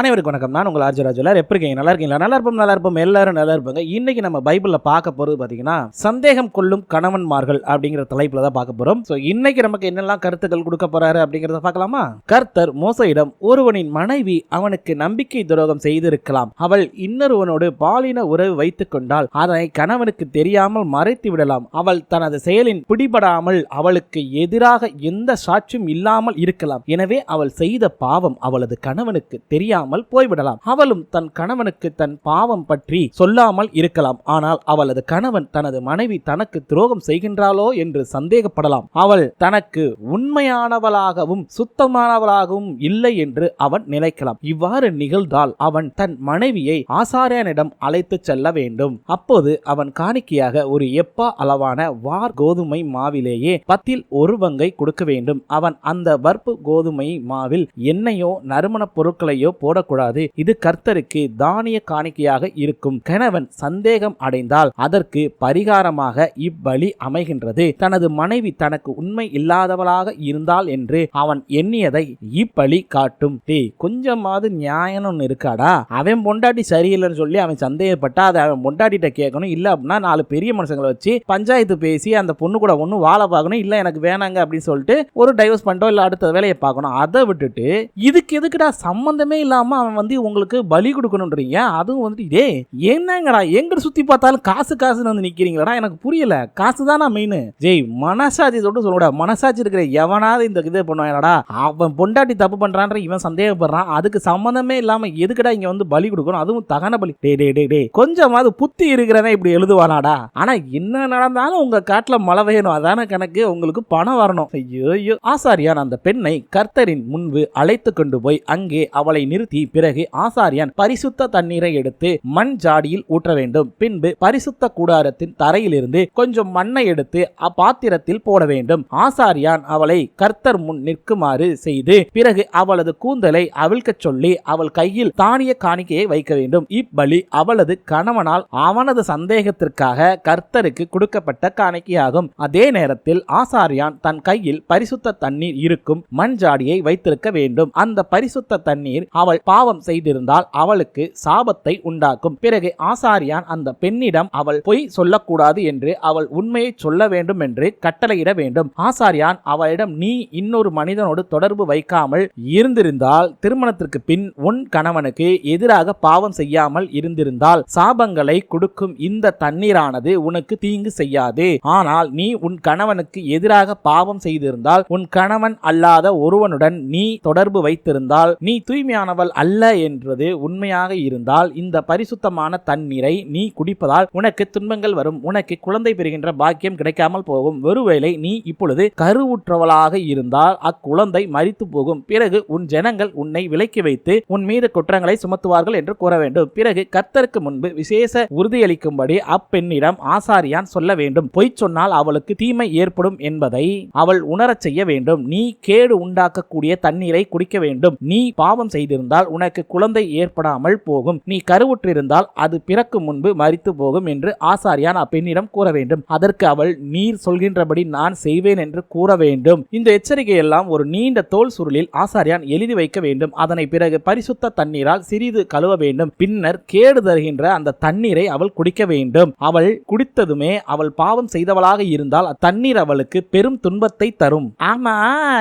அனைவருக்கும் வணக்கம். நான் உங்கள் ஆர்ஜராஜ் எல்லாரும் எப்படி இருக்கீங்க? நல்லா இருக்கீங்களா? நல்லா இருப்போம் நல்லா இருப்போம். எல்லாரும் நல்லா இருப்பாங்க. இன்னைக்கு நம்ம பைபிளில் பார்க்க போகிறது பார்த்தீங்கன்னா சந்தேகம் கொள்ளும் கணவன்மார்கள் அப்படிங்கிற தலைப்பில் தான் பார்க்க போகிறோம் ஸோ இன்னைக்கு நமக்கு என்னெல்லாம் கருத்துக்கள் கொடுக்க போறாரு அப்படிங்கிறத பார்க்கலாமா? கர்த்தர் மோசையிடம் ஒருவனின் மனைவி அவனுக்கு நம்பிக்கை துரோகம் செய்திருக்கலாம். அவள் இன்னொருவனோடு பாலின உறவு வைத்துக் கொண்டால் அதனை கணவனுக்கு தெரியாமல் மறைத்து விடலாம். அவள் தனது செயலின் பிடிபடாமல் அவளுக்கு எதிராக எந்த சாட்சியும் இல்லாமல் இருக்கலாம். எனவே அவள் செய்த பாவம் அவளது கணவனுக்கு தெரியாமல் போய்விடலாம். அவளும் தன் கணவனுக்கு தன் பாவம் பற்றி சொல்லாமல் இருக்கலாம். ஆனால் அவளது கணவன் தனது மனைவி தனக்கு துரோகம் செய்கின்றாளோ என்று சந்தேகப்படலாம். அவள் தனக்கு உண்மையானவளாகவும் சுத்தமானவளாகவும் இல்லை என்று அவன் நினைக்கலாம். இவ்வாறு நிகழ்ந்தால் அவன் தன் மனைவியை ஆசாரியனிடம் அழைத்து செல்ல வேண்டும். அப்போது அவன் காணிக்கையாக ஒரு எப்பா அளவான வார் கோதுமை மாவிலேயே பத்தில் ஒரு பங்கை கொடுக்க வேண்டும். அவன் அந்த வற்பு கோதுமை மாவில் எண்ணெயோ நறுமணப் பொருட்களையோ போடக்கூடாது. இது கர்த்தருக்கு தானிய காணிக்கையாக இருக்கும். கணவன் சந்தேகம் அடைந்தால் அதற்கு பரிகாரமாக இவ்வழி அமைகின்றது. தனது மனைவி தனக்கு உண்மை இல்லாதவளாக இருந்தால் என்று அவன் எண்ணியதை இப்பழி காட்டும். டே கொஞ்சமாவது நியாயம் ஒன்று இருக்காடா? அவன் பொண்டாட்டி சரியில்லைன்னு சொல்லி அவன் சந்தேகப்பட்டா அதை அவன் பொண்டாட்டிகிட்ட கேட்கணும். இல்லை அப்படின்னா நாலு பெரிய மனுஷங்களை வச்சு பஞ்சாயத்து பேசி அந்த பொண்ணு கூட ஒன்றும் வாழ பார்க்கணும். இல்லை எனக்கு வேணாங்க அப்படின்னு சொல்லிட்டு ஒரு டைவர்ஸ் பண்ணிட்டோம் இல்லை அடுத்த வேலையை பார்க்கணும். அதை விட்டுட்டு இதுக்கு எதுக்குடா சம்மந்தமே இல்லாமல் அவன் வந்து உங்களுக்கு பலி கொடுக்கணுன்றீங்க. அதுவும் வந்துட்டு இதே என்னங்கடா எங்கிட்ட சுற்றி பார்த்தாலும் காசு காசுன்னு வந்து நிற்கிறீங்களா எனக்கு புரியல. காசு தானா மெயின் ஜெய் மனசாட்சி சொல்லிட்டு சொல்லக்கூடாது. மனசாட்சி இருக்கிற எவனாவது இந்த இதை பண்ணுவாங்கடா அவன் பொண்டாட்டி தப்பு பண்ணுறான்ற இவன் சந்தேகப்படுறான். அதுக்கு சம்மந்தமே இல்லாமல் எதுக்குடா இங்கே வந்து பலி கொடுக்கணும்? அதுவும் தகன பலி. டே டே டே டே கொஞ்சமாவது புத்தி இருக்கிறவன் இப்படி எழுதுவானாடா. ஆனால் என்ன நடந்தாலும் உங்கள் காட்டில் மழை வேணும் அதான கணக்கு? உங்களுக்கு பணம் வரணும். ஐயோ ஆசாரியான் அந்த பெண்ணை கர்த்தரின் முன்பு அழைத்து கொண்டு போய் அங்கே அவளை நிறுத்தி பிறகு ஆசாரியான் பரிசுத்த தண்ணீரை எடுத்து மண் ஜாடியில் ஊற்ற வேண்டும். பின்பு பரிசுத்த கூடாரத்தின் தரையிலிருந்து கொஞ்சம் மண்ணை எடுத்து அப்பாத்திரத்தில் போட வேண்டும். ஆசாரியான் அவளை கர்த்தர் முன் நிற்குமாறு செய்து பிறகு அவளது கூந்தலை அவிழ்க்கச் சொல்லி அவள் கையில் தானிய காணிக்கையை வைக்க வேண்டும். இப்பலி அவளது கணவனால் அவனது சந்தேகத்திற்காக கர்த்தருக்கு கொடுக்கப்பட்ட காணிக்கையாகும். அதே நேரத்தில் ஆசாரியான் தன் கையில் பரிசுத்த தண்ணீர் இருக்கும் மண் ஜாடியை வைத்திருக்க வேண்டும். அந்த பரிசுத்த தண்ணீர் அவள் பாவம் செய்திருந்தால் அவளுக்கு சாபத்தை உண்டாக்கும். பிறகு ஆசாரியான் அந்த பெண்ணிடம் அவள் பொய் சொல்லக்கூடாது என்று அவள் உண்மையை சொல்ல வேண்டும் என்று கட்டளையிட வேண்டும். ஆசாரியான் அவளிடம் நீ இன்னொரு மனிதனோடு தொடர்பு வைக்காமல் இருந்திருந்தால் திருமணத்திற்கு பின் உன் கணவனுக்கு எதிராக பாவம் செய்யாமல் இருந்திருந்தால் சாபங்களை கொடுக்கும் இந்த தண்ணீரானது உனக்கு தீங்கு செய்யாது. ஆனால் நீ உன் கணவனுக்கு எதிராக பாவம் செய்திருந்தால் உன் கணவன் அல்லாத ஒருவனுடன் நீ தொடர்பு வைத்திருந்தால் நீ தூய்மையானவள் அல்ல என்றது உண்மையாக இருந்தால் இந்த பரிசுத்தமான தண்ணீரை நீ குடிப்பதால் உனக்கு துன்பங்கள் வரும். உனக்கு குழந்தை பெறுகின்ற பாக்கியம் கிடைக்காமல் போகும். ஒருவேளை நீ இப்பொழுது கருவுற்றவளாக இருந்தால் அக்குழந்தை மறித்து போகும். பிறகு உன் ஜனங்கள் உன்னை விலக்கி வைத்து உன் மீது குற்றங்களை சுமத்துவார்கள் என்று கூற வேண்டும். பிறகு கர்த்தருக்கு முன்பு விசேஷ உறுதியளிக்கும்படி அப்பெண்ணிடம் ஆசாரியான் சொல்ல வேண்டும். பொய் சொன்னால் அவளுக்கு தீமை ஏற்படும் என்பதை அவள் உணரச் செய்ய வேண்டும். நீ கேடு உண்டாக்கக்கூடிய தண்ணீரை குடிக்க வேண்டும். நீ பாவம் செய்திருந்தால் உனக்கு குழந்தை ஏற்படாமல் போகும். நீ கருவுற்றிருந்தால் அது பிறக்கும் முன்பு மறித்து போகும் என்று ஆசாரியான் அப்பெண்ணிடம் கூற வேண்டும். அதற்கு அவள் நீர் சொல்கின்றபடி நான் செய்வேன் என்று கூற வேண்டும். இந்த எச்சரிக்கை எல்லாம் ஒரு நீண்ட தோல் சுருளில் ஆசாரியான் எழுதி வைக்க வேண்டும். அதனை பிறகு பரிசுத்த தண்ணீரால் சிறிது கழுவ வேண்டும். பின்னர் கேடு தருகின்ற அந்த தண்ணீரை அவள் குடிக்க வேண்டும். அவள் குடித்ததுமே அவள் பாவம் செய்தவளாக இருந்தால் அத்தண்ணீர் அவளுக்கு பெரும் துன்பத்தை தரும். ஆமா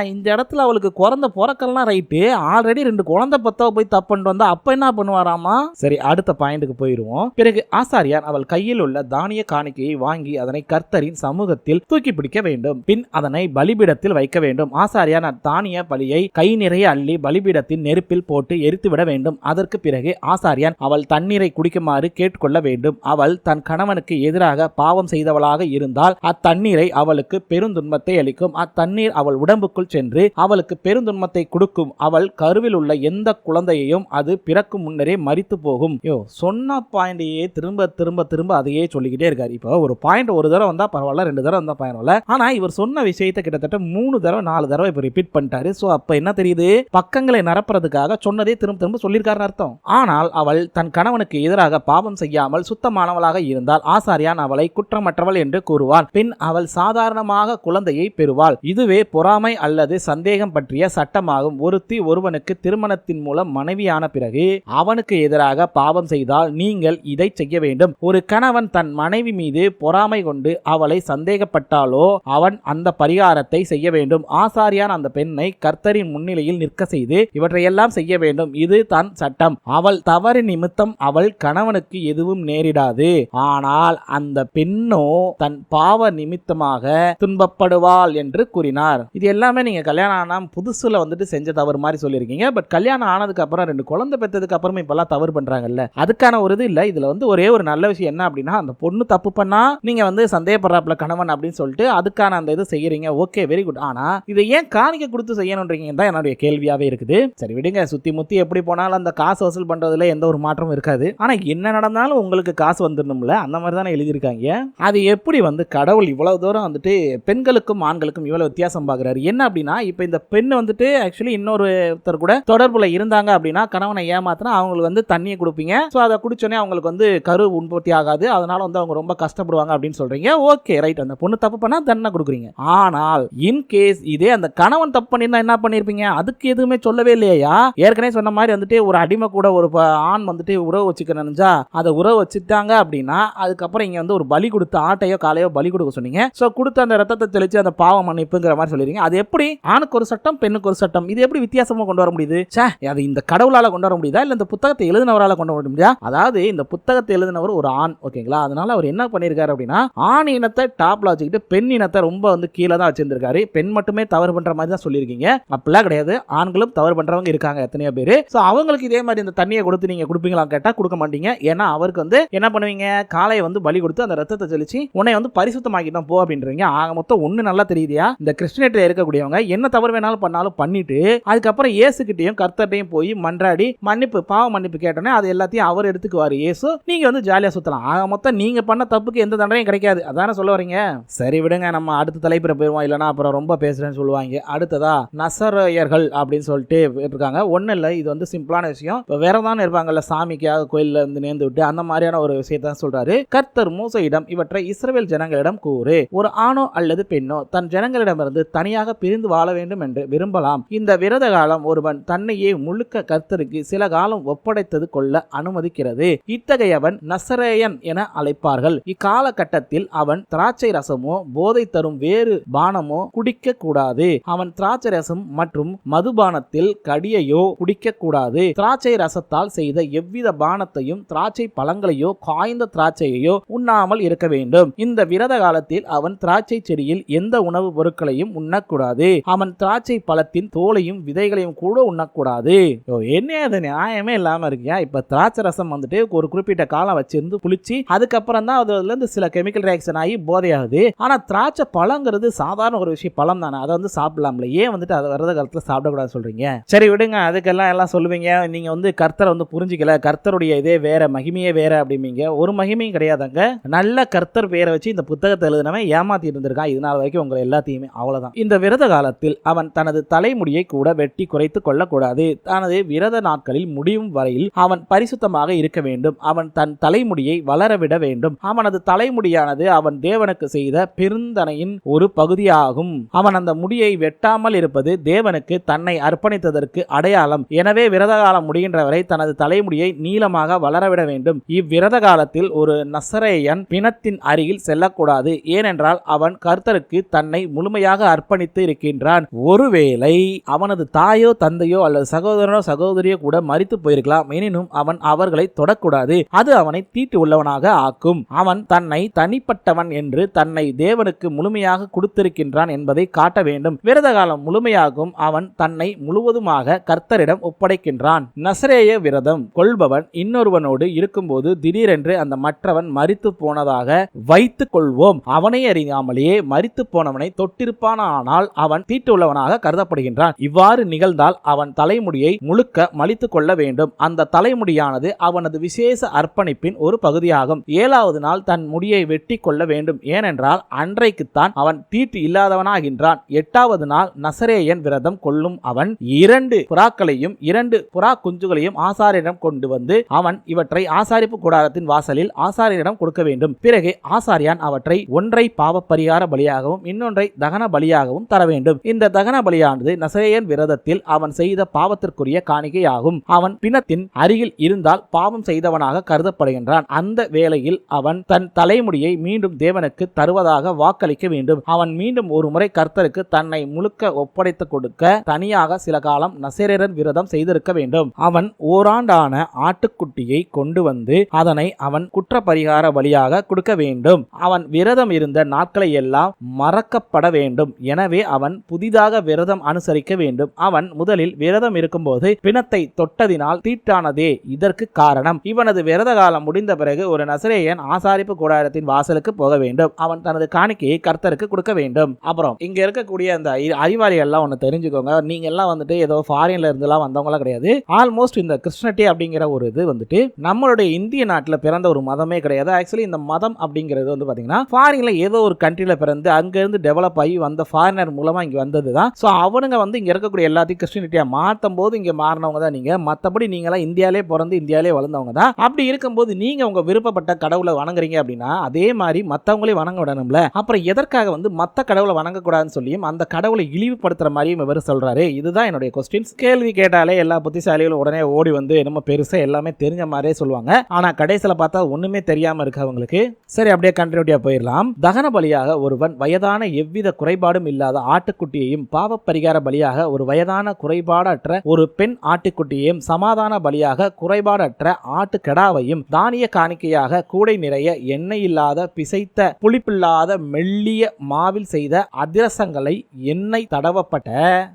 இந்த இடத்துல அவளுக்கு குழந்தை பிறக்கலாம் ரைட்டு. ஆல்ரெடி ரெண்டு குழந்தை பத்த பத்தவ போய் தப்பு பண்ணிட்டு வந்தா அப்ப என்ன பண்ணுவாராமா? சரி அடுத்த பாயிண்ட்டுக்கு போயிருவோம். பிறகு ஆசாரியார் அவள் கையில் உள்ள தானிய காணிக்கையை வாங்கி அதனை கர்த்தரின் சமூகத்தில் தூக்கி பிடிக்க வேண்டும். பின் அதனை பலிபீடத்தில் வைக்க வேண்டும். ஆசாரியார் தானிய பலியை கை நிறைய அள்ளி பலிபீடத்தின் நெருப்பில் போட்டு எரித்துவிட வேண்டும். அதற்கு பிறகு ஆசாரியான் அவள் தண்ணீரை குடிக்குமாறு கேட்டுக்கொள்ள வேண்டும். அவள் தன் கணவனுக்கு எதிராக பாவம் செய்தவளாக இருந்தால் அத்தண்ணீரை அவளுக்கு பெருந்துன்பத்தை அளிக்கும். அத்தண்ணீர் அவள் உடம்புக்குள் சென்று அவளுக்கு பெருந்துன்பத்தை கொடுக்கும். அவள் கருவில் உள்ள எந்த குழந்தையையும் அது பிறக்கும் முன்னரே மறித்து போகும். யோ சொன்ன பாயிண்டையே திரும்ப திரும்ப திரும்ப அதையே சொல்லிக்கிட்டே இருக்காரு. இப்போ ஒரு பாயிண்ட் ஒரு தடவை வந்தால் பரவாயில்ல ரெண்டு தடவை வந்தால் பரவாயில்ல. ஆனால் இவர் சொன்ன விஷயத்தை கிட்டத்தட்ட மூணு தடவை நாலு தடவை இப்போ ரிப்பீட் பண்ணிட்டாரு. ஸோ அப்போ என்ன தெரியுது? பக்கங்களை நிரப்புறதுக்காக சொன்னதே திரும்ப திரும்ப சொல்லியிருக்காருன்னு அர்த்தம். ஆனால் அவள் தன் கணவனுக்கு எதிராக பாவம் செய்யாமல் சுத்தமானவளாக இருந்தால் ஆசாரியான் அவளை குற்றமற்றவள் என்று கூறுவார் பின் அவள் சாதாரணமாக குழந்தையை பெறுவாள். இதுவே பொறாமை அல்லது சந்தேகம் பற்றிய சட்டமாகும். ஒருத்தி ஒருவனுக்கு திருமணத்தின் மூலம் மனைவியான பிறகு அவனுக்கு எதிராக பாவம் செய்தால் நீங்கள் இதை செய்ய வேண்டும். ஒரு கணவன் தன் மனைவி மீது பொறாமை கொண்டு அவளை சந்தேகப்பட்டாலோ அவன் அந்த பரிகாரத்தை செய்ய வேண்டும். ஆசாரியான் அந்த பெண்ணை கர்த்தரின் முன்னிலையில் நிற்க செய்து இவற்றையெல்லாம் செய்ய வேண்டும். இது தன் சட்டம். அவள் தவறு நிமித்தம் அவள் கணவனுக்கு எதுவும் நேரிடாது. ஆனால் அந்த பெண்ணோ தன் பாவ நிமித்தமாக துன்பப்படுவாள் என்று கூறினார். இது எல்லாமே நீங்க கல்யாணம் ஆனா புதுசுல வந்துட்டு செஞ்ச தவறு மாதிரி சொல்லியிருக்கீங்க. பட் கல்யாணம் ஆனதுக்கு அப்புறம் ரெண்டு குழந்தை பெற்றதுக்கு அப்புறமா இப்பெல்லாம் தவறு பண்றாங்கல்ல. அதுக்கான ஒரு இது இல்ல. இதுல வந்து ஒரே ஒரு நல்ல விஷயம் என்ன அப்படின்னா அந்த பொண்ணு தப்பு பண்ணா நீங்க வந்து சந்தேகப்படுறாப்புல கணவன் அப்படின்னு சொல்லிட்டு அதுக்கான அந்த இது செய்யறீங்க. ஓகே வெரி குட் ஆனா இதை ஏன் காணிக்க கொடுத்து செய்யணுன்றீங்க தான் என்னுடைய கேள்வியாவே இருக்குது. சரி விடுங்க. சுத்தி முத்தி எப்படி போனாலும் அந்த காசு வசூல் பண்றதுல எந்த ஒரு மாற்றமும் இருக்காது. ஆனா என்ன நடந்தாலும் உங்களுக்கு காசு வந்துடணும்ல. அந்த மாதிரி தானே எழுதியிருக்காங்க. அது எப்படி வந்து கடவுள் இவ்வளவு தூரம் வந்துட்டு பெண்களுக்கும் ஆண்களுக்கும் இவ்வளவு வித்தியாசம் பார்க்குறாரு என்ன அப்படின்னா இப்போ இந்த பெண் வந்துட்டு ஆக்சுவலி இன்னொருத்தர் கூட தொடர்புல இருந்தாங்க அப்படின்னா கணவனை ஏமாத்தினா அவங்களுக்கு வந்து தண்ணியை கொடுப்பீங்க. ஸோ அதை குடிச்சோன்னே அவங்களுக்கு வந்து கரு உற்பத்தி ஆகாது. அதனால வந்து அவங்க ரொம்ப கஷ்டப்படுவாங்க அப்படின்னு சொல்றீங்க. ஓகே ரைட் அந்த பொண்ணு தப்பு பண்ணா தண்டனை கொடுக்குறீங்க. ஆனால் இன் கேஸ் இதே அந்த கணவன் தப்பு பண்ணியிருந்தா என்ன பண்ணிருப்பீங்க அதுக்கு எதுவுமே சொல்லவே இல்லையா? ஏற்கனவே சொன்ன மாதிரி வந்துட்டு ஒரு அடிமை கூட ஒரு ஆண் வந்துட்டு உறவு வச்சுக்க நினைஞ்சா அதை உறவு வச்சுட்டாங்க அப்படின்னா அதுக்கப்புறம் இங்க வந்து ஒரு பலி கொடுத்து ஆட்டையோ காலையோ பலி கொடுக்க சொன்னீங்க. ஸோ கொடுத்த அந்த ரத்தத்தை தெளிச்சு அந்த பாவ மன்னிப்புங்கிற மாதிரி சொல்லிருக்கீங்க அது எப்படி? ஆணுக்கு ஒரு சட்டம் பெண்ணுக்கு ஒரு சட்டம். இது எப்படி வித்தியாசமா கொண்டு வர முடியுது? சே அது இந்த இந்த கொண்டு வர முடியுதா? இல்லை இந்த புத்தகத்தை எழுதினவரால் கொண்டு வர முடியுதா? அதாவது இந்த புத்தகத்தை எழுதினவர் ஒரு ஆண் ஓகேங்களா? அதனால அவர் என்ன பண்ணியிருக்காரு அப்படின்னா ஆண் இனத்தை டாப்ல வச்சுக்கிட்டு பெண் இனத்தை ரொம்ப வந்து கீழே தான் வச்சிருந்திருக்காரு. பெண் மட்டுமே தவறு பண்ற மாதிரி தான் சொல்லியிருக்கீங்க. அப்படிலாம் கிடையாது. ஆண்களும் தவறு பண்றவங்க இருக்காங்க எத்தனையோ பேர். ஸோ அவங்களுக்கு இதே மாதிரி இந்த தண்ணியை கொடுத்து நீங்க கொடுப்பீங்களா கேட்டால் கொடுக்க மாட்டீங்க. ஏன்னா அவருக்கு வந்து என்ன பண்ணுவீங்க? காலையை வந்து பலி கொடுத்து அந்த ரத்தத்தை தெளிச்சு உன்னை வந்து பரிசுத்தமாக்கிட்டோம் போ அப்படின்றீங்க. ஆக மொத்தம் ஒன்று நல்லா தெரியுதியா? இந்த கிறிஸ்டினேட்டில் இருக்கக்கூடியவங்க என்ன தவறு வேணாலும் பண்ணாலும் பண்ணிட்டு அதுக்கப்புறம் ஏசுகிட்டையும் கர்த்தட்டையும் போய் மன்றாடி மன்னிப்பு பாவ மன்னிப்பு கேட்டோன்னே அது எல்லாத்தையும் அவர் எடுத்துக்குவார். ஏசு நீங்க வந்து ஜாலியா சுத்தலாம். ஆக மொத்தம் நீங்க பண்ண தப்புக்கு எந்த தண்டனையும் கிடைக்காது. அதானே சொல்ல வரீங்க? சரி விடுங்க நம்ம அடுத்த தலைப்புற போயிருவோம். இல்லைன்னா அப்புறம் ரொம்ப பேசுறேன்னு சொல்லுவாங்க. அடுத்ததா நசரையர்கள் அப்படின்னு சொல்லிட்டு இருக்காங்க. ஒன்றும் இல்லை இது வந்து சிம்பிளான விஷயம். இப்போ விரதான இருப்பாங்கல்ல சாமிக்காக கோயிலில் இருந்து நேர்ந்து விட்டு அந்த மாதிரியான ஒரு விஷயத்தான் சொல்றாரு. கர்த்தர் மூசையிடம் இவற்றை இஸ்ரேல் ஜனங்களிடம் கூறு. ஒரு ஆணோ அல்லது பெண்ணோ தன் ஜனங்களிடமிருந்து தனியாக பிரிந்து வாழ வேண்டும் என்று விரும்பலாம். இந்த விரத காலம் ஒருவன் தன்னையே முழுக்க கர்த்தருக்கு சில காலம் ஒப்படைத்தது கொள்ள அனுமதிக்கிறது. இத்தகையவன் நசரேயன் என அழைப்பார்கள். இக்காலகட்டத்தில் அவன் திராட்சை ரசமோ போதை தரும் வேறு பானமோ குடிக்க கூடாது அவன் திராட்சை ரசம் மற்றும் மதுபானத்தில் கடியையோ குடிக்க கூடாது திராட்சை ரசத்தால் செய்த எவ்வித பானத்தையும் திராட்சை பழங்களையோ காய்ந்த திராட்சையையோ உண்ணாமல் இருக்க வேண்டும். இந்த விரத காலத்தில் அவன் திராட்சை செடியில் எந்த உணவுப் பொருட்களையும் உண்ணக்கூடாது. அவன் திராட்சை பழத்தின் தோலையும் விதைகளையும் கூட உண்ணக்கூடாது. என்ன அது நியாயமே இல்லாம இருக்கியா? இப்ப திராட்சை ரசம் வந்துட்டு ஒரு குறிப்பிட்ட காலம் வச்சிருந்து புளிச்சு அதுக்கப்புறம் தான் அதுல இருந்து சில கெமிக்கல் ரியாக்ஷன் ஆகி போதையாகுது. ஆனா திராட்சை பழங்கிறது சாதாரண ஒரு விஷயம் பழம் தானே. அதை வந்து சாப்பிடலாம்ல. ஏன் வந்துட்டு அதை விரத காலத்துல சாப்பிடக்கூடாது சொல்றீங்க? சரி விடுங்க. அதுக்கெல்லாம் எல்லாம் சொல்லுவீங்க. நீங்க வந்து கர்த்தரை வந்து புரிஞ்சுக்கல. கர்த்தருடைய இதே வேற மகிமையே வேற அப்படிம்பீங்க. ஒரு மகிமையும் கிடையாதாங்க. நல்ல கர்த்தர் பேரை வச்சு இந்த புத்தகத்தை எழுதினவன் ஏமாத்திட்டு இருந்திருக்கான். இது வரைக்கும் உங்களை எல்லாத்தையுமே. அவ்வளவுதான். இந்த விரத காலத்தில் அவன் தனது தலைமுடியை கூட வெட்டி குறைத்து கொள்ளக்கூடாது. தனது விரத நாட்களில் முடியும் வரையில் அவன் பரிசுத்தமாக இருக்க வேண்டும். அவன் தன் தலைமுடியை வளரவிட வேண்டும். அவனது தலைமுடியானது அவன் தேவனுக்கு செய்த பெருந்தனையின் ஒரு பகுதியாகும். அவன் அந்த முடியை வெட்டாமல் இருப்பது தேவனுக்கு தன்னை அர்ப்பணித்ததற்கு அடையாளம். எனவே விரத காலம் முடிகின்ற வரை தனது தலைமுடியை நீளமாக வளரவிட வேண்டும். இவ்விரத காலத்தில் ஒரு நசரேயன் பிணத்தின் அருகில் செல்லக்கூடாது. ஏனென்றால் அவன் கர்த்தருக்கு தன்னை முழுமையாக அர்ப்பணித்து இருக்கின்றான். ஒருவேளை அவனது தாயோ தந்தையோ அல்லது சகோதரனோ சகோதரனோ சகோதரியோ கூட மறித்து போயிருக்கலாம். எனினும் அவன் அவர்களை தொடக்கூடாது. அது அவனை தீட்டு உள்ளவனாக ஆக்கும். அவன் தன்னை தனிப்பட்டவன் என்று தன்னை தேவனுக்கு முழுமையாக கொடுத்திருக்கின்றான் என்பதை காட்ட வேண்டும். விரத காலம் முழுமையாகும். அவன் தன்னை முழுவதுமாக கர்த்தரிடம் ஒப்படைக்கின்றான். நசரேய விரதம் கொள்பவன் இன்னொருவனோடு இருக்கும்போது திடீரென்று அந்த மற்றவன் மறித்து போனதாக வைத்துக் கொள்வோம். அவனை அறியாமலேயே மறித்து போனவனை தொட்டிருப்பானால் அவன் தீட்டு உள்ளவனாக கருதப்படுகின்றான். இவ்வாறு நிகழ்ந்தால் அவன் தலைமுடியை முழுக்க மலித்து கொள்ள வேண்டும். அந்த தலைமுடியானது அவனது விசேஷ அர்ப்பணிப்பின் ஒரு பகுதியாகும். ஏழாவது நாள் தன் முடியை வெட்டி கொள்ள வேண்டும். ஏனென்றால் அன்றைக்குத்தான் அவன் தீட்டு இல்லாதவனாகின்றான். எட்டாவது நாள் நசரேயன் விரதம் கொள்ளும் அவன் இரண்டு புறாக்களையும் இரண்டு புறா குஞ்சுகளையும் ஆசாரியிடம் கொண்டு வந்து அவன் இவற்றை ஆசாரிப்பு கூடாரத்தின் வாசலில் ஆசாரியரிடம் கொடுக்க வேண்டும். பிறகு ஆசாரியான் அவற்றை ஒன்றை பாவ பரிகார பலியாகவும் இன்னொன்றை தகன பலியாகவும் தர வேண்டும். இந்த தகன பலியானது நசரேயன் விரதத்தில் அவன் செய்த பாவத்திற்குரிய வேண்டிய காணிக்கையாகும். அவன் பிணத்தின் அருகில் இருந்தால் பாவம் செய்தவனாக கருதப்படுகின்றான். அந்த வேளையில் அவன் தன் தலைமுடியை மீண்டும் தேவனுக்கு தருவதாக வாக்களிக்க வேண்டும். அவன் மீண்டும் ஒரு முறை கர்த்தருக்கு தன்னை முழுக்க ஒப்படைத்து கொடுக்க தனியாக சில காலம் நசரேரன் விரதம் செய்திருக்க வேண்டும். அவன் ஓராண்டான ஆட்டுக்குட்டியை கொண்டு வந்து அதனை அவன் குற்ற பரிகார வழியாக கொடுக்க வேண்டும். அவன் விரதம் இருந்த நாட்களை எல்லாம் மறக்கப்பட வேண்டும். எனவே அவன் புதிதாக விரதம் அனுசரிக்க வேண்டும். அவன் முதலில் விரதம் இருக்கும்போது பிணத்தை தொட்டதினால் தீட்டானதே. இதற்கு காரணம் இவனது விரத காலம் முடிந்த பிறகு ஒரு நசரேயன் ஆசாரிப்பு கூடாரத்தின் வாசலுக்கு போக வேண்டும். அவன் தனது காணிக்கையை கர்த்தருக்கு கொடுக்க வேண்டும். அப்புறம் இங்க இருக்கக்கூடிய அந்த அறி- எல்லாம் ஒன்று தெரிஞ்சுக்கோங்க. நீங்க எல்லாம் வந்துட்டு ஏதோ ஃபாரின்ல இருந்துலாம் வந்தவங்களாம் கிடையாது. ஆல்மோஸ்ட் இந்த கிருஷ்ணட்டி அப்படிங்கிற ஒரு இது வந்துட்டு நம்மளுடைய இந்திய நாட்டில் பிறந்த ஒரு மதமே கிடையாது. ஆக்சுவலி இந்த மதம் அப்படிங்கிறது வந்து பாத்தீங்கன்னா ஃபாரின்ல ஏதோ ஒரு கண்ட்ரில பிறந்து அங்கிருந்து டெவலப் ஆகி வந்த ஃபாரினர் மூலமா இங்க வந்தது தான் ஸோ அவனுங்க வந்து இங்க இருக்கக்கூடிய எல்லாத்தையும் கிறிஸ்டினிட்டியா மாற்றும் போது இங்க மாறினவங்க தான் நீங்கள் மற்றபடி நீங்களாம் இந்தியாவிலே பிறந்து இந்தியாவிலே வளர்ந்தவங்க தான். அப்படி இருக்கும்போது நீங்கள் உங்கள் விருப்பப்பட்ட கடவுளை வணங்குறீங்க அப்படின்னா அதே மாதிரி மற்றவங்களே வணங்க விடணும்ல. அப்புறம் எதற்காக வந்து மற்ற கடவுளை வணங்கக்கூடாதுன்னு சொல்லியும் அந்த கடவுளை இழிவுபடுத்துகிற மாதிரியும் இவர் சொல்றாரு. இதுதான் என்னுடைய கொஸ்டின்ஸ் கேள்வி கேட்டாலே எல்லா புத்திசாலிகளும் உடனே ஓடி வந்து என்னமோ பெருசாக எல்லாமே தெரிஞ்ச மாதிரியே சொல்லுவாங்க. ஆனால் கடைசியில பார்த்தா ஒன்றுமே தெரியாமல் இருக்கு அவங்களுக்கு சரி அப்படியே கண்டினியூட்டியா போயிடலாம். தகன பலியாக ஒருவன் வயதான எவ்வித குறைபாடும் இல்லாத ஆட்டுக்குட்டியையும் பாவ பரிகார பலியாக ஒரு வயதான குறைபாடற்ற ஒரு பெண் ஆட்டுக்குட்டியையும் சமாதான பலியாக குறைபாடற்ற ஆட்டு கெடாவையும் தானிய காணிக்கையாக கூடை நிறைய எண்ணெய் இல்லாத பிசைத்த புளிப்பில்லாத மெல்லிய மாவில் செய்த அதிரசங்களை எண்ணெய் தடவப்பட்ட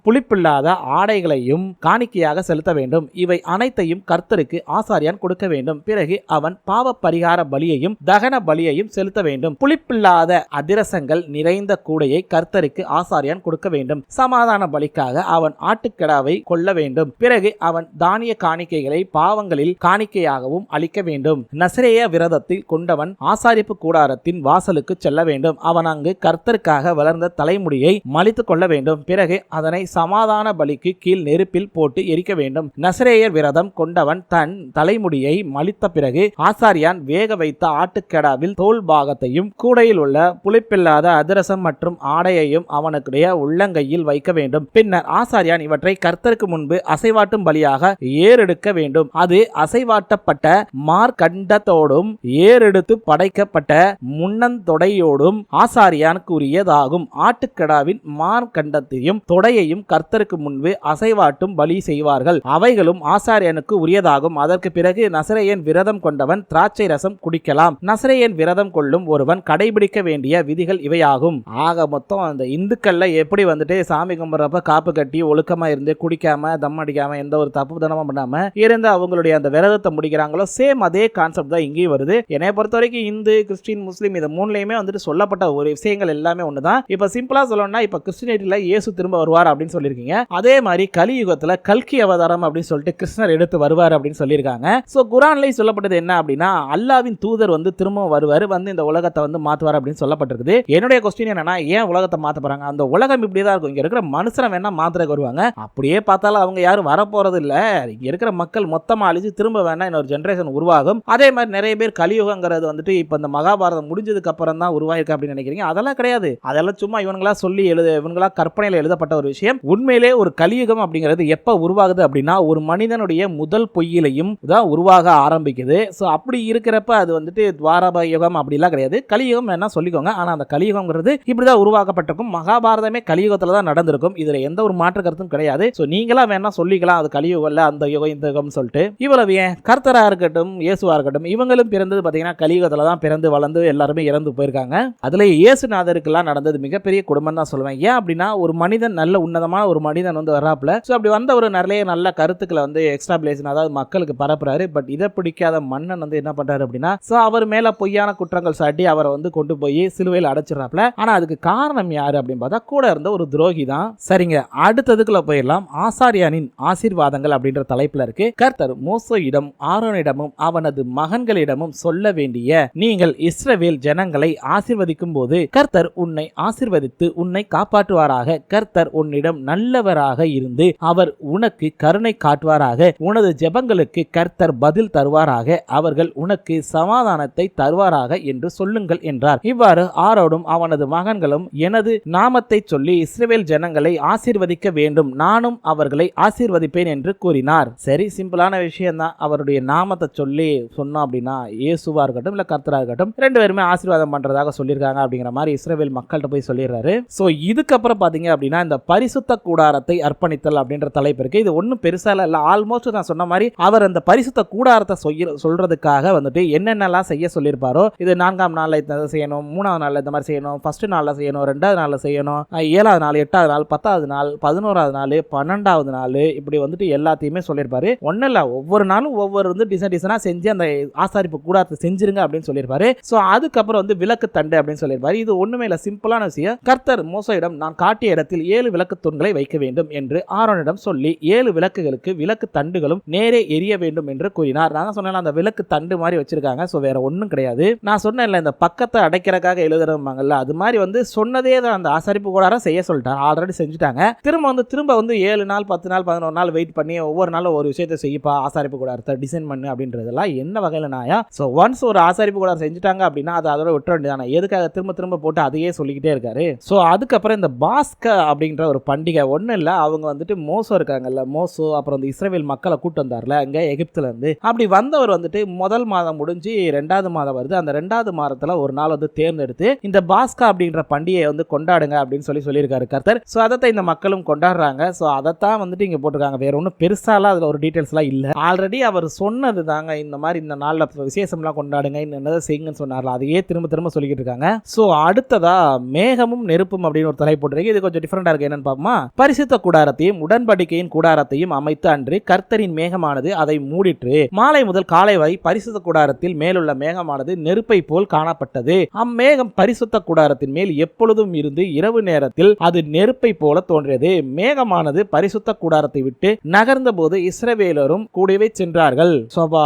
புளிப்பில்லாத ஆடைகளையும் காணிக்கையாக செலுத்த வேண்டும். இவை அனைத்தையும் கர்த்தருக்கு ஆசாரியான் கொடுக்க வேண்டும். பிறகு அவன் பாவ பரிகார பலியையும் தகன பலியையும் செலுத்த வேண்டும். புளிப்பில்லாத அதிரசங்கள் நிறைந்த கூடையை கர்த்தருக்கு ஆசாரியான் கொடுக்க வேண்டும். சமாதான பலிக்காக அவன் ஆட்டுக்கடாவை கொல்ல வேண்டும். பிறகு அவன் தானிய காணிக்கைகளை பாவங்களில் காணிக்கையாகவும் அளிக்க வேண்டும். நசரேய விரதத்தில் கொண்டவன் ஆசாரிப்பு கூடாரத்தின் வாசலுக்கு செல்ல வேண்டும். அவன் அங்கு கர்த்தருக்காக வளர்ந்த தலைமுடியை மலித்து கொள்ள வேண்டும். பிறகு அதனை சமாதான பலிக்கு கீழ் நெருப்பில் போட்டு எரிக்க வேண்டும். நசரேயர் விரதம் கொண்டவன் தன் தலைமுடியை மலித்த பிறகு ஆசாரியான் வேக வைத்த ஆட்டுக்கடாவில் தோல் பாகத்தையும் கூடையில் உள்ள புளிப்பில்லாத அதிரசம் மற்றும் ஆடையையும் அவனுடைய உள்ளங்கையில் வைக்க வேண்டும். பின்னர் ஆசாரியான் இவற்றை கர்த்தருக்கு முன்பு அசைவாட்டும் பலியாக ஏறெடுக்க வேண்டும். அது அசைவாட்டப்பட்ட மார்க்கண்டத்தோடும் ஏறெடுத்து படைக்கப்பட்ட முன்னந்தொடையோடும் ஆசாரியானுக்கு உரியதாகும் ஆட்டுக்கடாவின் மார்க்கண்டத்தையும் தொடையையும் கர்த்தருக்கு முன்பு அசைவாட்டும் பலி செய்வார்கள். அவைகளும் ஆசாரியனுக்கு உரியதாகும். அதற்கு பிறகு நசரையன் விரதம் கொண்டவன் திராட்சை ரசம் குடிக்கலாம். நசரையன் விரதம் கொள்ளும் ஒருவன் கடைபிடிக்க வேண்டிய விதிகள் இவையாகும். ஆக மொத்தம் அந்த இந்துக்கள்ல எப்படி வந்துட்டு சாமி கும்பிட்றப்ப காப்பு கட்டி ஒழுக்கமா இருந்து குடிக்காம தம் அடிக்காம எந்த ஒரு தப்பு தனமும் பண்ணாம இருந்து அவங்களுடைய அந்த விரதத்தை முடிக்கிறாங்களோ சேம் அதே கான்செப்ட் தான் இங்கேயும் வருது. என்னை பொறுத்த வரைக்கும் இந்து கிறிஸ்டின் முஸ்லீம் இது மூணுலையுமே வந்துட்டு சொல்லப்பட்ட ஒரு விஷயங்கள் எல்லாமே ஒன்று தான் இப்போ சிம்பிளா சொல்லணும்னா இப்போ கிறிஸ்டினிட்டியில் இயேசு திரும்ப வருவார் அப்படின்னு சொல்லியிருக்கீங்க. அதே மாதிரி கலியுகத்தில் கல்கி அவதாரம் அப்படின்னு சொல்லிட்டு கிருஷ்ணர் எடுத்து வருவார் அப்படின்னு சொல்லியிருக்காங்க. ஸோ குரான்லேயும் சொல்லப்பட்டது என்ன அப்படின்னா அல்லாவின் தூதர் வந்து திரும்ப வருவார் வந்து இந்த உலகத்தை வந்து மாற்றுவார் அப்படின்னு சொல்லப்பட்டிருக்குது. என்னுடைய கொஸ்டின் என்னன்னா ஏன் உலகத்தை மாற்ற போறாங்க? அந்த உலகம் இப்படி தான் இருக்கும். இங்க இருக்கிற மனுஷனை வேணா மாத்திரக்கு வருவாங்க. அப்படியே பார்த்தாலும் அவங்க யாரும் வரப்போறது இல்ல இங்கே இருக்கிற மக்கள் மொத்தமாக அழிஞ்சு திரும்ப வேணா இன்னொரு ஜென்ரேஷன் உருவாகும். அதே மாதிரி நிறைய பேர் கலியுகங்கிறது வந்துட்டு இப்போ இந்த மகாபாரதம் முடிஞ்சதுக்கு அப்புறம் தான் உருவாயிருக்கு அப்படின்னு நினைக்கிறீங்க? அதெல்லாம் கிடையாது. அதெல்லாம் சும்மா இவங்களா சொல்லி எழுத இவங்களா கற்பனையில் எழுதப்பட்ட ஒரு விஷயம். உண்மையிலே ஒரு கலியுகம் அப்படிங்கிறது எப்போ உருவாகுது அப்படின்னா ஒரு மனிதனுடைய முதல் பொய்யிலையும் தான் உருவாக ஆரம்பிக்குது. ஸோ அப்படி இருக்கிறப்ப அது வந்துட்டு துவாரப யுகம் அப்படிலாம் கிடையாது. கலியுகம் வேணா சொல்லிக்கோங்க. ஆனால் அந்த கலியுகம்ங்கிறது இப்படிதான் உருவாக்கப்பட்டிருக்கும். மகாபாரதமே கலியுகத்தில் தான் நடந்திருக்கும். இதில் எந்த ஒரு மாற்று கருத்தும் கிடையாது. ஸோ நீங்களா வேணா சொல்லிக்கலாம் அது கலியுகம் இல்லை அந்த யுகம் இந்த யுகம்னு சொல்லிட்டு இவ்வளவு ஏன்? கர்த்தரா இருக்கட்டும் இயேசுவா இருக்கட்டும் இவங்களும் பிறந்தது பார்த்தீங்கன்னா கலியுகத்தில் தான் பிறந்து வளர்ந்து எல்லாருமே இறந்து போயிருக்காங்க. அதுல இயேசுநாதருக்கெல்லாம் நடந்தது மிகப்பெரிய குடும்பம் தான் சொல்லுவேன். ஏன் அப்படின்னா ஒரு மனிதன் நல்ல உன்னதமான ஒரு மனிதன் வந்து வராப்புல ஸோ அப்படி வந்த ஒரு நிறைய நல்ல கருத்துக்களை வந்து எக்ஸ்டாப்ளேஷன் அதாவது மக்களுக்கு பரப்புறாரு. பட் இதை பிடிக்காத மன்னன் வந்து என்ன பண்றாரு அப்படின்னா ஸோ அவர் மேல பொய்யான குற்றங்கள் சாட்டி அவரை வந்து கொண்டு போய் சிலுவையில் அடைச்சிடறாப்புல. ஆனா அதுக்கு காரணம் யாரு அப்படின்னு பார்த்தா கூட இருந்த ஒரு துரோகி தான் சரிங்க அடுத்ததுக்குள்ள போயிடலாம். ஆசாரியானின் ஆசீர்வாதங்கள் அப்படின்ற தலைப்புல இருக்கு. கர்த்தர் மோசையிடம் ஆரோனிடமும் அவனது மகன்களிடமும் சொல்ல வேண்டிய நீங்கள் இஸ்ரவேல் ஜனங்களை ஆசிர்வதிக்கும் போது கர்த்தர் உன்னை ஆசிர்வதித்து உன்னை காப்பாற்றுவாராக. கர்த்தர் உன்னிடம் நல்லவராக இருந்து அவர் உனக்கு கருணை காட்டுவாராக. உனது ஜெபங்களுக்கு கர்த்தர் பதில் தருவாராக. அவர்கள் உனக்கு சமாதானத்தை தருவாராக என்று சொல்லுங்கள் என்றார். இவ்வாறு ஆரோடும் அவனது மகன்களும் எனது நாமத்தை சொல்லி இஸ்ரவேல் ஜனங்களை ஆசிர்வதிக்க வேண்டும். நானும் அவர்களை ஆசீர்வதிப்பேன் என்று கூறினார். சரி சிம்பிளான விஷயம்தான். அவருடைய நாமத்தை சொல்லி சொன்னோம் அப்படின்னா இயேசுவா இருக்கட்டும் இல்ல கர்த்தரா இருக்கட்டும் ரெண்டு பேருமே ஆசீர்வாதம் பண்றதாக சொல்லியிருக்காங்க அப்படிங்கிற மாதிரி இஸ்ரேவேல் மக்கள்கிட்ட போய் சொல்லிடுறாரு. ஸோ இதுக்கப்புறம் பார்த்தீங்க அப்படின்னா இந்த பரிசுத்த கூடாரத்தை அர்ப்பணித்தல் அப்படின்ற தலைப்பு இருக்கு. இது ஒன்றும் பெருசா இல்லை ஆல்மோஸ்ட் நான் சொன்ன மாதிரி அவர் அந்த பரிசுத்த கூடாரத்தை சொல்ல சொல்றதுக்காக வந்துட்டு என்னென்னலாம் செய்ய சொல்லியிருப்பாரோ இது நான்காம் நாளில் இந்த செய்யணும் மூணாவது நாளில் இந்த மாதிரி செய்யணும் ஃபர்ஸ்ட் நாளில் செய்யணும் ரெண்டாவது நாளில் செய்யணும் ஏழாவது நாள் எட்டாவது நாள் பத்தாவது நாள் பதினோராவது நாள் பன்னெண்டாவது நாள் இப்படி வந்துட்டு எல்லாத்தையுமே சொல்லியிருப்பாரு. ஒன்றும் இல்லை ஒவ்வொரு நாளும் ஒவ்வொரு வந்து டிசைன் டிசைனாக செஞ்சு அந்த ஆசாரிப்பு கூடாரத்தை செஞ்சிருங்க அப்படின்னு சொல்லியிருப்பாரு. ஸோ அதுக்கப்புறம் வந்து விளக்கு தண்டு அப்படின்னு சொல்லியிருப்பாரு. இது ஒன்றுமே இல்லை சிம்பிளான விஷயம். கர்த்தர் மோசையிடம் நான் காட்டிய இடத்தில் ஏழு விளக்கு தூண்களை வைக்க வேண்டும் என்று ஆரோனிடம் சொல்லி ஏழு விளக்குகளுக்கு விளக்கு தண்டுகளும் நேரே எரிய வேண்டும் என்று கூறினார். நான் தான் சொன்னேன் அந்த விளக்கு தண்டு மாதிரி வச்சிருக்காங்க. ஸோ வேற ஒன்றும் கிடையாது. நான் சொன்னேன்ல இந்த பக்கத்தை அடைக்கிறக்காக எழுதுறாங்கல்ல அது மாதிரி வந்து சொன்னதே தான் அந்த ஆசரிப்பு கூடாரம் செய்ய சொல்லிட்டாங்க. ஆல்ரெடி செஞ்சுட்டாங்க. திரும்ப வந்து திரும்ப வந்து ஏழு நாள் பத்து நாள் பதினோரு நாள் வெயிட் பண்ணி ஒவ்வொரு நாளும் ஒரு விஷயத்தை செய்யப்பா ஆசாரிப்பு கூடாரத்தை டிசைன் பண்ணு அப்படின்றதெல்லாம் என்ன வகையில் நாயா? ஸோ ஒன்ஸ் ஒரு ஆசாரிப்பு கூடாரம் செஞ்சுட்டாங்க அப்படின்னா அதை அதோட விட்டுற வேண்டியதானே எதுக்காக திரும்ப திரும்ப போட்டு அதையே சொல்லிக்கிட்டே இருக்காரு? ஸோ அதுக்கப்புறம் இந்த பாஸ்க அப்படின்ற ஒரு பண்டிகை ஒன்றும் இல்லை அவங்க வந்துட்டு மோசோ இருக்காங்கல்ல மோசோ அப்புறம் இந்த இஸ்ரேல் மக்களை கூட்டு வந்தார்ல அங்கே எகிப்துல இருந்து அப்படி வந்தவர் வந்துட்டு முதல் மாதம் முடிஞ்சு ரெண்டாவது மாதம் வருது. அந்த ரெண்டாவது மாதத்துல ஒரு நாள் வந்து தேர்ந்தெடுத்து இந்த பாஸ்கா அப்படின்ற பண்டிகையை வந்து கொண்டாடுங்க அப்படின்னு சொல்லி சொல்லியிருக்காரு கர்த்தர். ஸோ அதை இந்த மக்களும் கொண்டாடுறாங்க. ஸோ அதைத்தான் வந்துட்டு இங்கே போட்டிருக்காங்க. வேற ஒன்றும் பெருசாலாம் அதில் ஒரு டீட்டெயில்ஸ்லாம் இல்லை. ஆல்ரெடி அவர் சொன்னது தாங்க இந்த மாதிரி இந்த நாளில் விசேஷம்லாம் கொண்டாடுங்க இன்னும் என்னதை செய்யுங்கன்னு சொன்னார்ல. அதையே திரும்ப திரும்ப சொல்லிக்கிட்டு இருக்காங்க. ஸோ அடுத்ததா மேகமும் நெருப்பும் அப்படின்னு ஒரு தலை போட்டிருக்கு. இது கொஞ்சம் டிஃப்ரெண்டாக இருக்கு என்னன்னு பார்ப்போமா? பரிசுத்த கூடாரத்தையும் உடன்படிக்கையின் கூடாரத்தையும் அமைத்து அன்று கர்த்தரின் மேகமானது அதை மூடிற்று. மாலை முதல் காலை வரை பரிசுத்த கூடாரத்தில் மேலுள்ள மேகமானது நெருப்பை போல் காணப்பட்டது. அம்மேகம் பரிசுத்த கூடாரத்தின் மேல் எப்பொழுதும் இருந்து இரவு நேரத்தில் அது நெருப்பை போல தோன்றியது. மேகமானது பரிசுத்த கூடாரத்தை விட்டு நகர்ந்த போது இஸ்ரவேலரும் கூடவே சென்றார்கள். சோபா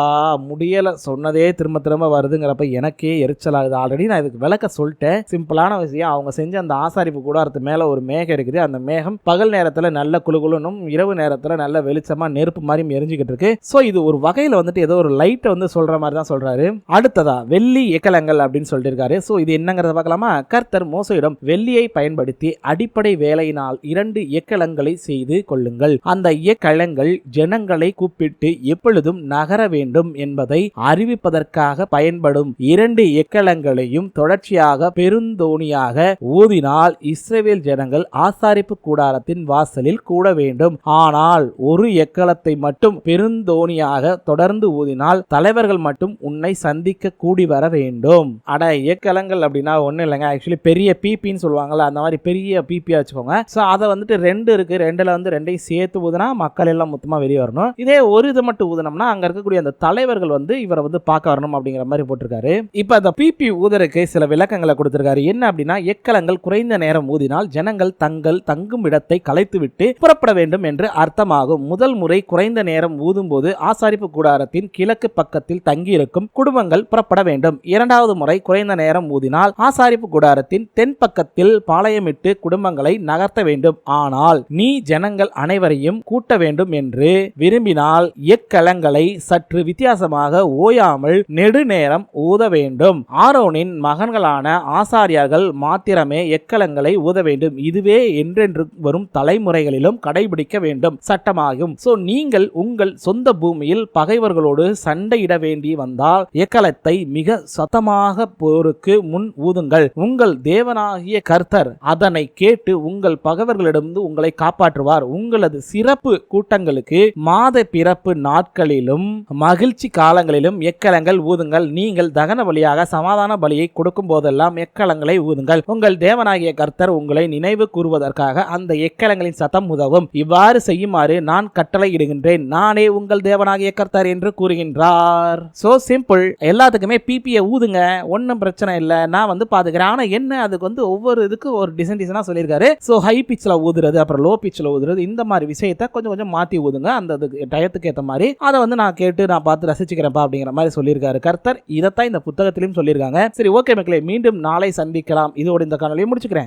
முடியல. சொன்னதே திரும்ப திரும்ப வருதுங்கிறப்ப எனக்கே எரிச்சலாகுது. ஆல்ரெடி நான் இதுக்கு விளக்க சொல்லிட்டேன். சிம்பிளான விஷயம். அவங்க செஞ்ச அந்த ஆசாரிப்பு கூடாரத்து மேல ஒரு மேகம் இருக்குது. அந்த மேகம் பகல் நேரத்துல நல்ல குழுகுலனும் இரவு நேரத்துல நல்ல வெளிச்சமா நெருப்பு மாதிரியும் எரிஞ்சுக்கிட்டு இருக்கு. ஸோ இது ஒரு வகையில வந்துட்டு ஏதோ ஒரு லைட்டை வந்து சொல்ற மாதிரி தான் சொல்றாரு. அடுத்ததா வெள்ளி எக்கலங்கள் அப்படின்னு சொல்லியிருக்காரு. ஸோ இது என்னங்கிறத பார்க்கலாமா? கர்த்தர் மோசையிடம் வெள்ளியை பயன்படுத்தி அடிப்படை வேலையினால் இரண்டு எக்கலங்களை செய்து கொள்ளுங்கள். அந்த எக்கலங்கள் ஜனங்களை கூப்பிட்டு எப்பொழுதும் நகர வேண்டும் என்பதை அறிவிப்பதற்காக பயன்படும் இரண்டு எக்களங்களையும் தொடர்ச்சியாக பெருந்தோணியாக ஊதினால் இஸ்ரேல் ஜனங்கள் ஆசாரிப்பு கூடாரத்தின் வாசலில் கூட வேண்டும். ஆனால் ஒரு எக்களத்தை மட்டும் பெருந்தோணியாக தொடர்ந்து ஊதினால் தலைவர்கள் மட்டும் உன்னை சந்திக்க கூடி வர வேண்டும். அட எக்கலங்கள் அப்படின்னா ஒன்றும் இல்லைங்க. ஆக்சுவலி பெரிய பிபின்னு சொல்லுவாங்கல்ல அந்த மாதிரி பெரிய பிபியா வச்சுக்கோங்க. ஸோ அதை வந்துட்டு ரெண்டு இருக்கு. ரெண்டுல வந்து ரெண்டையும் சேர்த்து ஊதுனா மக்கள் எல்லாம் மொத்தமாக வெளியே வரணும். இதே ஒரு இது மட்டும் ஊதுனோம்னா அங்க இருக்கக்கூடிய அந்த தலைவர்கள் வந்து இவரை வந்து பார்க்க வரணும் அப்படிங்கிற மாதிரி போட்டிருக்காரு. இப்போ அந்த பிபி ஊதருக்கு சில விளக்கங்களை கொடுத்திருக்காரு. என்ன அப்படின்னா எக்கலங்கள் குறைந்த நேரம் ஊதினால் ஜனங்கள் தங்கள் தங்கும் இடத்தை கலைத்துவிட்டு புறப்பட வேண்டும் என்று அர்த்தமாகும். முதல் முறை குறைந்த நேரம் ஊதும்போது ஆசாரிப்பு கூடாரத்தின் கிழக்கு பக்கத்தில் தங்கியிருக்கும் குடும்பங்கள் புறப்பட வேண்டும். இரண்டாவது முறை குறைந்த நேரம் ஊதினால் ஆசாரிப்பு கூடாரத்தின் தென் பக்கத்தில் பாளையமிட்டு குடும்பங்களை நகர்த்த வேண்டும். ஆனால் நீ ஜனங்கள் அனைவரையும் கூட்ட வேண்டும் என்று விரும்பினால் எக்கலங்களை சற்று வித்தியாசமாக ஓயாமல் நெடுநேரம் ஊத வேண்டும். ஆரோனின் மகன்களான ஆசாரியார்கள் மாத்திரமே எக்கலங்களை ஊத வேண்டும். இதுவே என்றென்று வரும் தலைமுறைகளிலும் கடைபிடிக்க வேண்டும். சட்டமாகும். சோ நீங்கள் உங்கள் சொந்த பூமியில் பகைவர்களோடு சண்டையிட வேண்டி வந்தால் எக்கலத்தை மிக சத்தமாக போருக்கு முன் ஊதுங்கள். உங்கள் தேவனாகிய கர்த்தர் அதனை கேட்டு உங்கள் பகைவர்களிடமிருந்து உங்களை காப்பாற்றுவார். உங்களது சிற சிறப்பு கூட்டங்களுக்கு மாத பிறப்பு நாட்களிலும் மகிழ்ச்சி காலங்களிலும் எக்கலங்கள் ஊதுங்கள். நீங்கள் தகன பலியாக சமாதான பலியை கொடுக்கும் போதெல்லாம் எக்கலங்களை ஊதுங்கள். உங்கள் தேவனாகிய கர்த்தர் உங்களை நினைவு கூறுவதற்காக அந்த எக்கலங்களின் சத்தம் உதவும். இவ்வாறு செய்யுமாறு நான் கட்டளை இடுகின்றேன் நானே உங்கள் தேவனாகிய கர்த்தர் என்று கூறுகின்றார். சோ சிம்பிள் எல்லாத்துக்குமே பிபியை ஊதுங்க. ஒன்றும் பிரச்சனை இல்லை. நான் வந்து பாத்துக்கிறேன். ஆனா என்ன? அதுக்கு வந்து ஒவ்வொரு இதுக்கு ஒரு டிசைன் டிசைனா சொல்லியிருக்காரு. ஸோ ஹை பிச்சில் ஊதுறது அப்புறம் லோ பிச்சில் ஊதுறது இந்த மாதிரி விஷயத்தை கொஞ்சம் கொஞ்சம் மாற்றி ஊதுங்க. அந்த அதுக்கு டயத்துக்கு ஏற்ற மாதிரி அதை வந்து நான் கேட்டு நான் பார்த்து ரசிச்சுக்கிறேன்ப்பா அப்படிங்கிற மாதிரி சொல்லியிருக்காரு. கர்த்தர் இதைத்தான் இந்த புத்தகத்திலையும் சொல்லியிருக்காங்க. சரி ஓகே மக்களே மீண்டும் நாளை சந்திக்கலாம். இதோட இந்த காணொலியை முடிச்சுக்கிறேன்.